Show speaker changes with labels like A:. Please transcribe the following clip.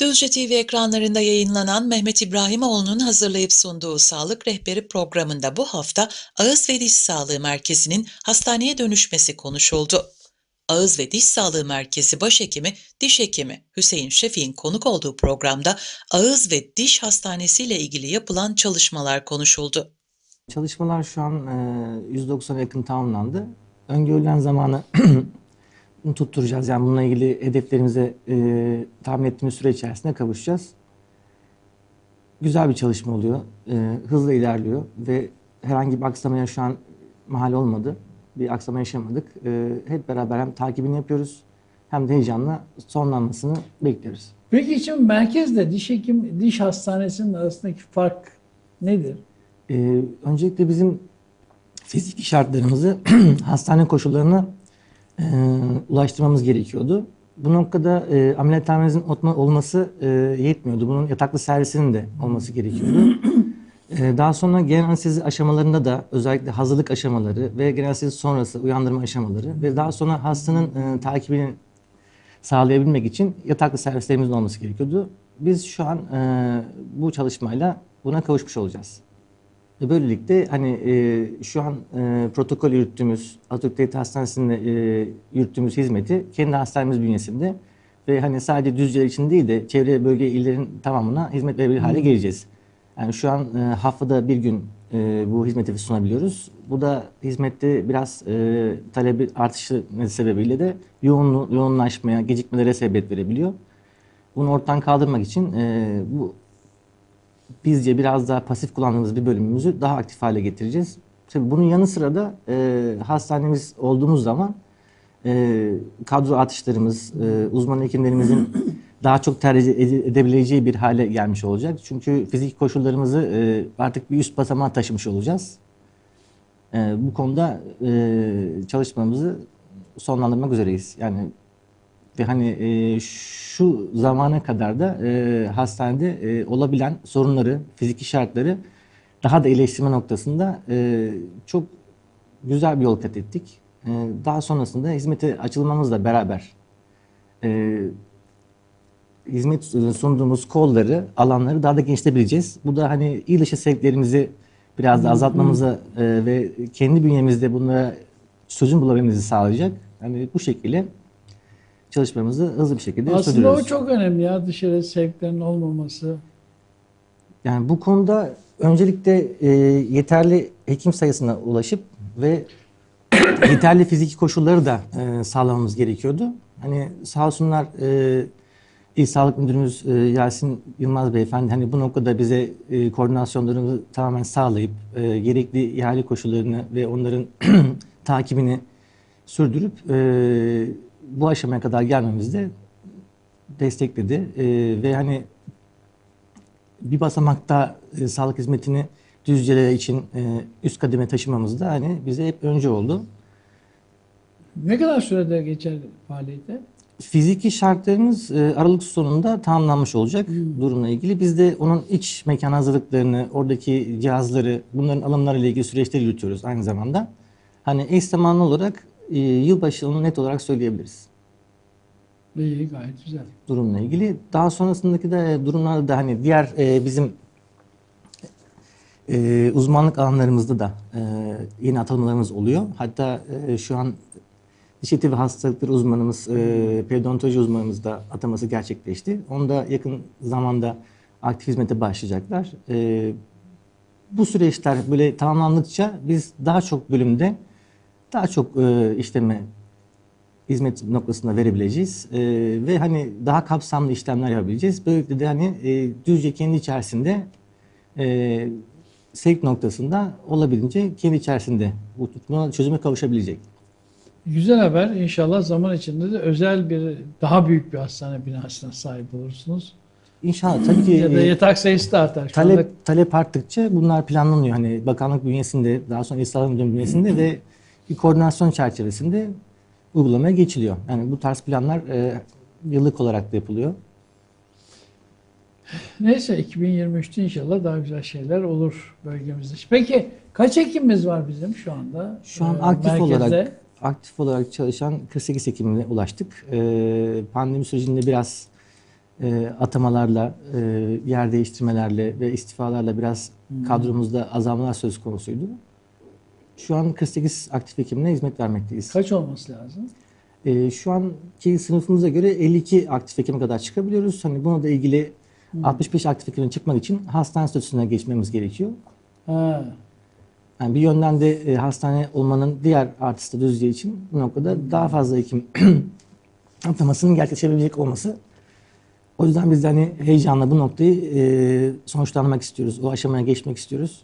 A: Düzce TV ekranlarında yayınlanan Mehmet İbrahimoğlu'nun hazırlayıp sunduğu Sağlık Rehberi programında bu hafta Ağız ve Diş Sağlığı Merkezi'nin hastaneye dönüşmesi konuşuldu. Ağız ve Diş Sağlığı Merkezi Başhekimi, Diş Hekimi Hüseyin Şefik'in konuk olduğu programda Ağız ve Diş Hastanesi ile ilgili yapılan çalışmalar konuşuldu.
B: Çalışmalar şu an e, 190'a yakın tamamlandı. Öngörülen zamanı tutturacağız. Yani bununla ilgili hedeflerimize e, tahmin ettiğimiz süre içerisinde kavuşacağız. Güzel bir çalışma oluyor. E, hızla ilerliyor ve herhangi bir aksamaya şu an mahal olmadı. Bir aksama yaşamadık. E, hep beraber hem takibini yapıyoruz hem de heyecanla sonlanmasını bekliyoruz.
C: Peki şimdi merkezle diş hekim, diş hastanesinin arasındaki fark nedir?
B: Ee, öncelikle bizim fiziki şartlarımızı hastane koşullarına e, ulaştırmamız gerekiyordu. Bu noktada e, ameliyathanemizin olması e, yetmiyordu. Bunun yataklı servisinin de olması gerekiyordu. E, daha sonra genel anestezi aşamalarında da özellikle hazırlık aşamaları ve genel anestezi sonrası uyandırma aşamaları ve daha sonra hastanın e, takibini sağlayabilmek için yataklı servislerimizin olması gerekiyordu. Biz şu an e, bu çalışmayla buna kavuşmuş olacağız. Ve böylelikle hani e, şu an e, protokol yürüttüğümüz Atatürk Devlet Hastanesi'nde e, yürüttüğümüz hizmeti kendi hastanemiz bünyesinde ve hani sadece Düzceler için değil de çevre bölge illerin tamamına hizmet verebilir hale geleceğiz. Yani şu an e, haftada bir gün e, bu hizmeti sunabiliyoruz. Bu da hizmette biraz e, talebi artışı sebebiyle de yoğunlu, yoğunlaşmaya, gecikmelere sebebiyet verebiliyor. Bunu ortadan kaldırmak için e, bu bizce biraz daha pasif kullandığımız bir bölümümüzü daha aktif hale getireceğiz. Tabii bunun yanı sıra da e, hastanemiz olduğumuz zaman e, kadro artışlarımız, e, uzman hekimlerimizin daha çok tercih ede- edebileceği bir hale gelmiş olacak. Çünkü fizik koşullarımızı e, artık bir üst basamağa taşımış olacağız. E, bu konuda e, çalışmamızı sonlandırmak üzereyiz. Yani ve hani e, şu zamana kadar da e, hastanede e, olabilen sorunları, fiziki şartları daha da iyileştirme noktasında e, çok güzel bir yol kat ettik. E, daha sonrasında hizmete açılmamızla beraber e, hizmet sunduğumuz kolları, alanları daha da genişletebileceğiz. Bu da hani il dışı sevklerimizi biraz da azaltmamızı e, ve kendi bünyemizde bunlara çözüm bulabilmemizi sağlayacak. Yani bu şekilde çalışmamızı hızlı bir şekilde
C: Aslında o
B: sürdürüyoruz.
C: çok önemli ya dışarı sevklerin olmaması.
B: Yani bu konuda öncelikle e, yeterli hekim sayısına ulaşıp ve yeterli fiziki koşulları da e, sağlamamız gerekiyordu. Hani sağ olsunlar e, İl Sağlık Müdürümüz e, Yasin Yılmaz Beyefendi hani bu noktada bize e, koordinasyonlarını tamamen sağlayıp e, gerekli ihale koşullarını ve onların takibini sürdürüp e, bu aşamaya kadar gelmemizde destekledi. E, ve hani bir basamakta e, sağlık hizmetini Düzceler için e, üst kademe taşımamız da hani bize hep önce oldu.
C: Ne kadar sürede geçer faaliyete?
B: Fiziki şartlarımız e, Aralık sonunda tamamlanmış olacak durumla ilgili. Biz de onun iç mekan hazırlıklarını, oradaki cihazları, bunların alımlarıyla ilgili süreçleri yürütüyoruz aynı zamanda. Hani eş zamanlı olarak e, yılbaşı onu net olarak söyleyebiliriz
C: İyi gayet güzel.
B: durumla ilgili. Daha sonrasındaki de durumlarda da hani diğer e, bizim e, uzmanlık alanlarımızda da e, yeni atılmalarımız oluyor. Hatta e, şu an diş eti ve hastalıkları uzmanımız, e, periodontoloji uzmanımız da ataması gerçekleşti. Onu da yakın zamanda aktif hizmete başlayacaklar. E, bu süreçler böyle tamamlandıkça biz daha çok bölümde daha çok e, işleme hizmet noktasında verebileceğiz. E, ve hani daha kapsamlı işlemler yapabileceğiz. Böylelikle de hani e, Düzce kendi içerisinde e, sevk noktasında olabildiğince kendi içerisinde bu buna çözüme kavuşabilecek.
C: Güzel haber. İnşallah zaman içinde de özel bir, daha büyük bir hastane binasına sahip olursunuz.
B: İnşallah tabii ki
C: Ya da
B: e,
C: yatak sayısı da artar. Şu anda
B: talep talep arttıkça bunlar planlanıyor. Hani bakanlık bünyesinde, daha sonra Müdürlüğü bünyesinde ve bir koordinasyon çerçevesinde uygulamaya geçiliyor. Yani bu tarz planlar e, yıllık olarak da yapılıyor.
C: Neyse 2023'te inşallah daha güzel şeyler olur bölgemizde. Peki kaç hekimimiz var bizim şu anda?
B: Şu an
C: Ee,
B: aktif
C: merkezde?
B: olarak aktif olarak çalışan 48 hekimine ulaştık. Ee, pandemi sürecinde biraz e, atamalarla, e, yer değiştirmelerle ve istifalarla biraz kadromuzda azalmalar söz konusuydu. Şu an 48 aktif hekimle hizmet vermekteyiz.
C: Kaç olması lazım?
B: E, şu anki sınıfımıza göre 52 aktif hekime kadar çıkabiliyoruz. Hani buna da ilgili 65 aktif hekimin çıkmak için hastane statüsüne geçmemiz gerekiyor.
C: Ha.
B: Yani bir yönden de e, hastane olmanın diğer artısı da Düzce için bu noktada daha fazla hekim atamasının gerçekleşebilecek olması. O yüzden biz de hani heyecanla bu noktayı e, sonuçlanmak istiyoruz. O aşamaya geçmek istiyoruz.